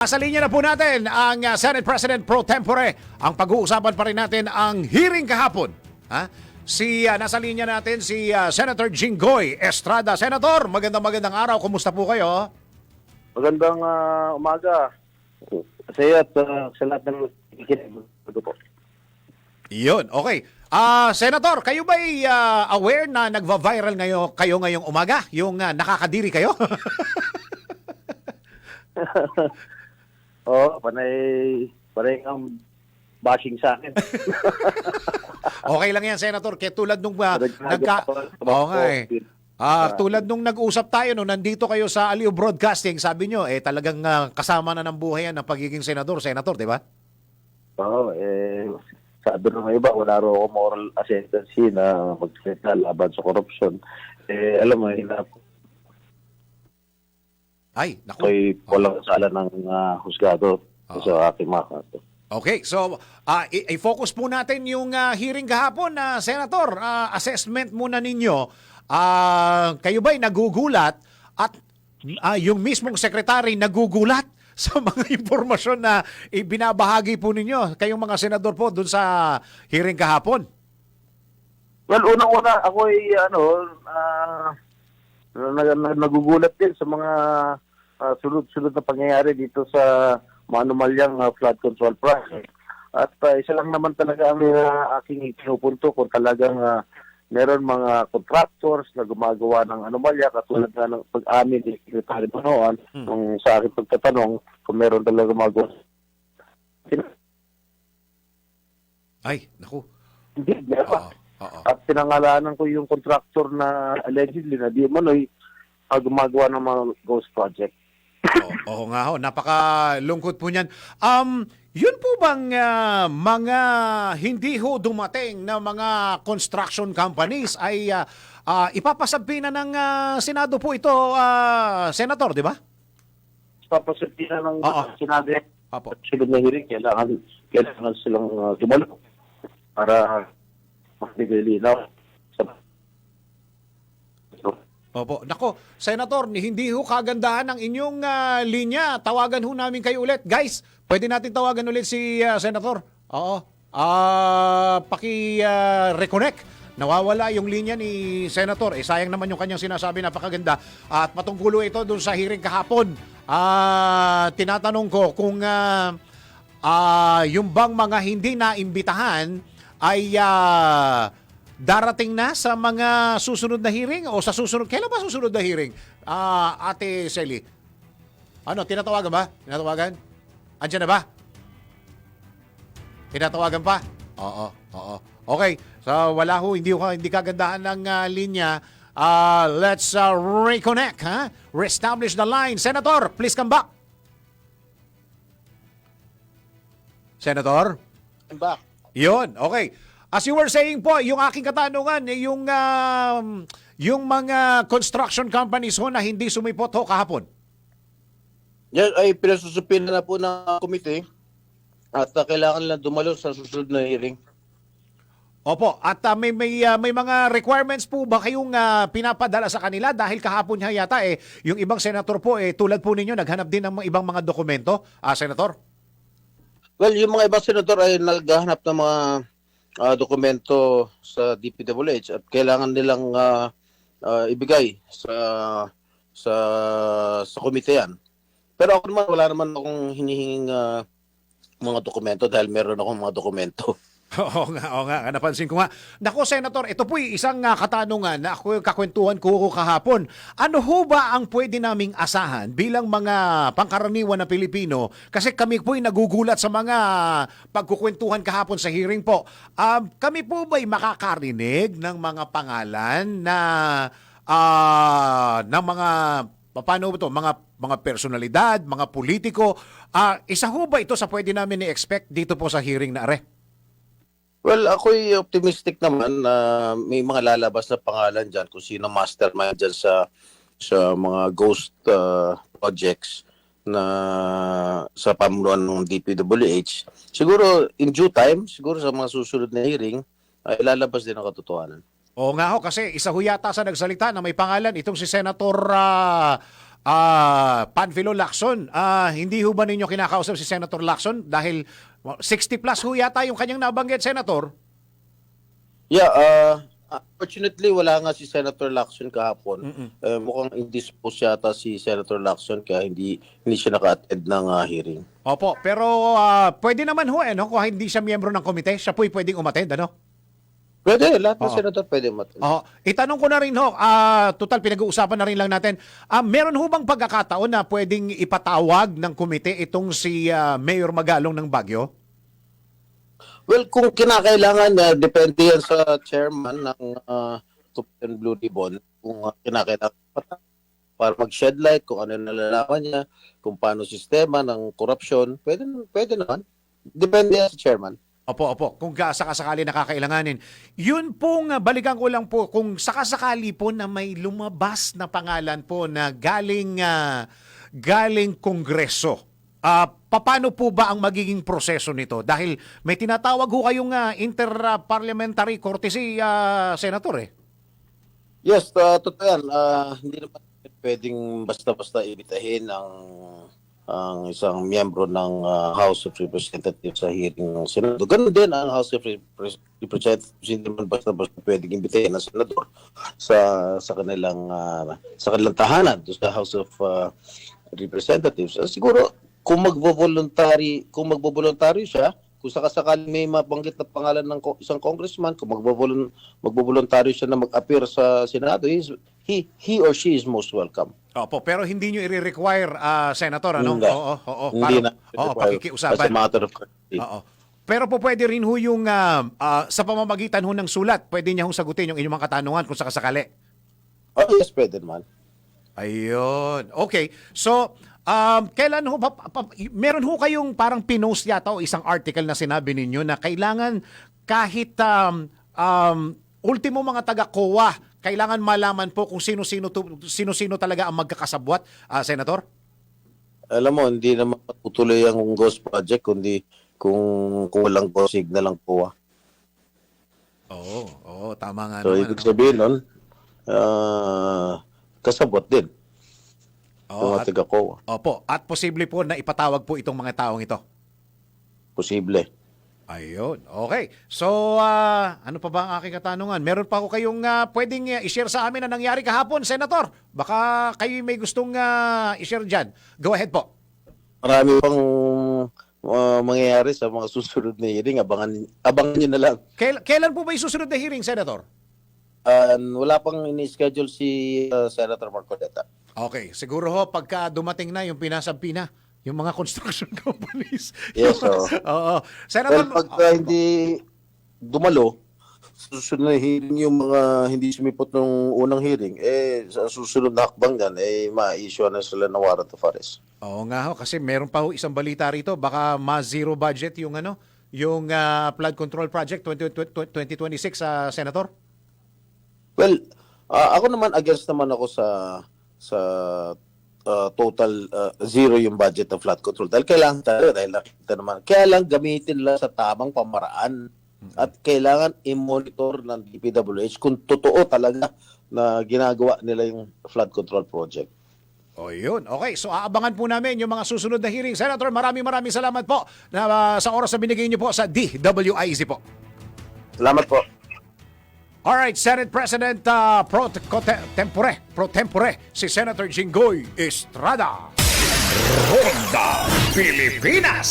Sa linya na po natin ang uh, Senate President Pro Tempore. Ang pag-uusapan pa rin natin ang hearing kahapon. Ha? Si uh, nasa linya natin si uh, Senator Jinggoy Estrada. Senator, magandang magandang araw. Kumusta po kayo? Magandang ah, umaga sa iyo at ah, sa lahat ng po. Iyon, okay. Ah, Senator, kayo ba aware na nagva-viral ngayon kayo ngayong umaga? Yung uh, nakakadiri kayo? Oo, panay, panay ang bashing sa akin. okay lang yan, Senator. Kaya tulad nung uh, Nagka-. Oo nga eh. Ah, tulad nung nag-usap tayo no, nandito kayo sa Aliw Broadcasting, sabi nyo, eh talagang ah, kasama na ng buhay yan ng pagiging senador, senator, di ba? Oo, eh, sabi ng iba, wala ro ako moral ascendancy na magsalita laban sa korupsyon. Eh, alam mo, hina Ay, naku. ako'y walang sala ng ah, husgado Oo. sa aking mga kaso. Okay, so ah, i- i-focus po natin yung ah, hearing kahapon na senator. Ah, assessment muna ninyo. Ah, kayo ba'y nagugulat at ah, yung mismong secretary nagugulat sa mga impormasyon na ibinabahagi po ninyo kayong mga senador po dun sa hearing kahapon? Well, unang-una, ako'y ano, ah, nagugulat din sa mga ah, sunod-sunod na pangyayari dito sa mga anomalyang ah, flood control project. At ah, isa lang naman talaga ang ah, aking pinupunto kung talagang ah, meron mga contractors na gumagawa ng anomalya katulad nga ng pag-amin ni Secretary Manoan Hmm. nung sa aking pagtatanong kung meron talaga gumagawa. Ay, naku. Hindi, meron. Oo. Oo. At pinangalanan ko yung contractor na allegedly na di manoy uh, gumagawa ng mga ghost project. Oo, oo nga ho, napakalungkot po niyan. Um, yun po bang ah, mga hindi ho dumating na mga construction companies ay uh, ipapasabi na ng ah, Senado po ito, ah, Senator, di ba? Papasabi na ng Oo. sinabi Apo. sunod na hearing, kailangan, kailangan silang uh, tumalo para magbigay linaw. Sa... Opo. Nako, Senator, hindi ho kagandahan ng inyong ah, linya. Tawagan ho namin kayo ulit. Guys, pwede natin tawagan ulit si ah, Senator. Oo. Ah, paki-reconnect. Nawawala yung linya ni Senator. Eh, sayang naman yung kanyang sinasabi, napakaganda. At patungkulo ito dun sa hearing kahapon. Ah, tinatanong ko kung ah, ah, yung bang mga hindi naimbitahan ay ah, darating na sa mga susunod na hearing o sa susunod kailan ba susunod na hearing? Ah, Ate Selly. Ano, tinatawagan ba? Tinatawagan? Andiyan na ba? Tinatawagan pa? Oo, oo. Okay. So wala ho, hindi ho, hindi kagandahan ng ah, linya. Ah, let's ah, reconnect, ha? Reestablish the line. Senator, please come back. Senator? Back. Yun, okay. As you were saying po, yung aking katanungan, eh, yung, um, yung mga construction companies ho na hindi sumipot ho kahapon. Yan ay pinasusupinan na po ng komite at uh, kailangan lang dumalo sa susunod na hearing. Opo, at ah, may, may, ah, may mga requirements po ba kayong ah, pinapadala sa kanila dahil kahapon nga yata eh, yung ibang senator po eh, tulad po ninyo, naghanap din ng mga ibang mga dokumento, ah, senator? Well, yung mga ibang senador ay naghahanap ng mga ah, dokumento sa DPWH at kailangan nilang ah, ah, ibigay sa sa sa komite yan. Pero ako naman wala naman akong hinihinging ah, mga dokumento dahil meron akong mga dokumento. Oo nga, oo nga, napansin ko nga. Nako, Senator, ito po'y isang ah, katanungan na ako kakwentuhan ko kahapon. Ano ho ba ang pwede naming asahan bilang mga pangkaraniwan na Pilipino? Kasi kami po'y nagugulat sa mga pagkukwentuhan kahapon sa hearing po. Um, kami po ba'y makakarinig ng mga pangalan na ah ng mga paano ba to? Mga mga personalidad, mga politiko. Ah, isa ho ba ito sa pwede namin i-expect dito po sa hearing na are? Well, ako'y optimistic naman na may mga lalabas na pangalan dyan kung sino mastermind dyan sa sa mga ghost uh, projects na sa pamunuan ng DPWH. Siguro in due time, siguro sa mga susunod na hearing, ay lalabas din ang katotohanan. Oo nga ho, kasi isa ho yata sa nagsalita na may pangalan, itong si Senator ah, Ah, Panfilo Lacson, ah, hindi ho ba ninyo kinakausap si Senator Lacson dahil 60 plus ho yata yung kanyang nabanggit, Senator? Yeah, uh, unfortunately, wala nga si Senator Lacson kahapon. Eh, mukhang indisposed yata si Senator Lacson kaya hindi, hindi siya naka-attend ng ah, hearing. Opo, pero ah, pwede naman ho eh, no? kung hindi siya miyembro ng komite, siya po'y pwedeng umattend, ano? Pwede, lahat ng Oo. senator pwede mag-attend. Oh, itanong ko na rin ho, ah, total pinag-uusapan na rin lang natin. Ah, meron ho bang pagkakataon na pwedeng ipatawag ng komite itong si ah, Mayor Magalong ng Bagyo? Well, kung kinakailangan niya, depende yan sa chairman ng uh, Tupin Blue Ribbon kung uh, kinakailangan pa para mag-shed light kung ano yung nalalaman niya, kung paano sistema ng korupsyon, pwede, pwede naman. Depende yan sa chairman. Opo, opo. Kung ka- sakasakali nakakailanganin. Yun pong, ah, balikan ko lang po, kung sakasakali po na may lumabas na pangalan po na galing, ah, galing kongreso, ah, paano po ba ang magiging proseso nito? Dahil may tinatawag ho kayong ah, inter-parliamentary courtesy, ah, Senator eh. Yes, uh, totoo yan. Ah, hindi naman pwedeng basta-basta ibitahin ang ang isang miyembro ng ah, House of Representatives sa hearing ng Senado. Ganun din ang House of Repres- Representatives. Hindi naman basta-basta pwedeng ibitahin ng Senador sa sa kanilang ah, sa kanilang tahanan sa House of ah, Representatives. Ah, siguro kung magbo-voluntary, kung magbo-voluntary siya, kung sakasakali may mabanggit na pangalan ng isang congressman, kung magbo-volun- magbo-voluntary siya na mag-appear sa Senado, he, is- he, he or she is most welcome. Opo, pero hindi nyo i-require, ah, Senator, ano? Hindi. Oo, oo. Hindi Para- na. Oo, As a pakikiusapan. matter of courtesy. Oo. Pero po pwede rin ho yung ah, ah, sa pamamagitan ho ng sulat, pwede niya ho sagutin yung inyong mga katanungan kung sakasakali. Oh, yes, pwede naman. Ayun. Okay. So, um, kailan ho, pa, pa- meron ho kayong parang pinost yata o isang article na sinabi ninyo na kailangan kahit um, um, ultimo mga taga-COA, kailangan malaman po kung sino-sino, sino-sino talaga ang magkakasabwat, ah, Senator? Alam mo, hindi naman matutuloy ang ghost project kundi kung, kung walang go signal ang POA. Oo, oo, tama nga So, naman. ibig ano. sabihin nun, ah, kasabot din Oo, at, taga-COA. opo, at posible po na ipatawag po itong mga taong ito. Posible. Ayun. Okay. So, ah, ano pa ba ang aking katanungan? Meron pa ako kayong ah, pwedeng ah, i-share sa amin na nangyari kahapon, Senator. Baka kayo may gustong ah, i-share dyan. Go ahead po. Marami pang ah, mangyayari sa mga susunod na hearing. Abangan, abangan nyo na lang. Kail- kailan po ba yung susunod na hearing, Senator? Ah, wala pang ini-schedule si ah, Senator Marcoleta. Okay. Siguro ho, pagka dumating na yung pinasabi na, yung mga construction companies. Yes, oo. Oo. Senator, Well, pag ah, hindi dumalo, susunod na hearing yung mga hindi sumipot ng unang hearing, eh, sa susunod na hakbang yan, eh, ma-issue na sila ng warrant of arrest. Oo nga ho, kasi meron pa ho isang balita rito, baka ma-zero budget yung ano, yung ah, flood control project 20, 2026 sa Senator. Well, ah, ako naman against naman ako sa sa ah, total ah, zero yung budget ng flood control. Dahil kailangan tayo, dahil nakita naman. Kaya lang gamitin lang sa tamang pamaraan. At kailangan i-monitor ng DPWH kung totoo talaga na ginagawa nila yung flood control project. O yun. Okay, so aabangan po namin yung mga susunod na hearing. Senator, maraming maraming salamat po na, ah, sa oras na binigay niyo po sa DWIZ po. Salamat po. Alright, Senate President ah, pro, Cote- tempore, pro tempore, si Senator Jinggoy Estrada. Ronda Pilipinas!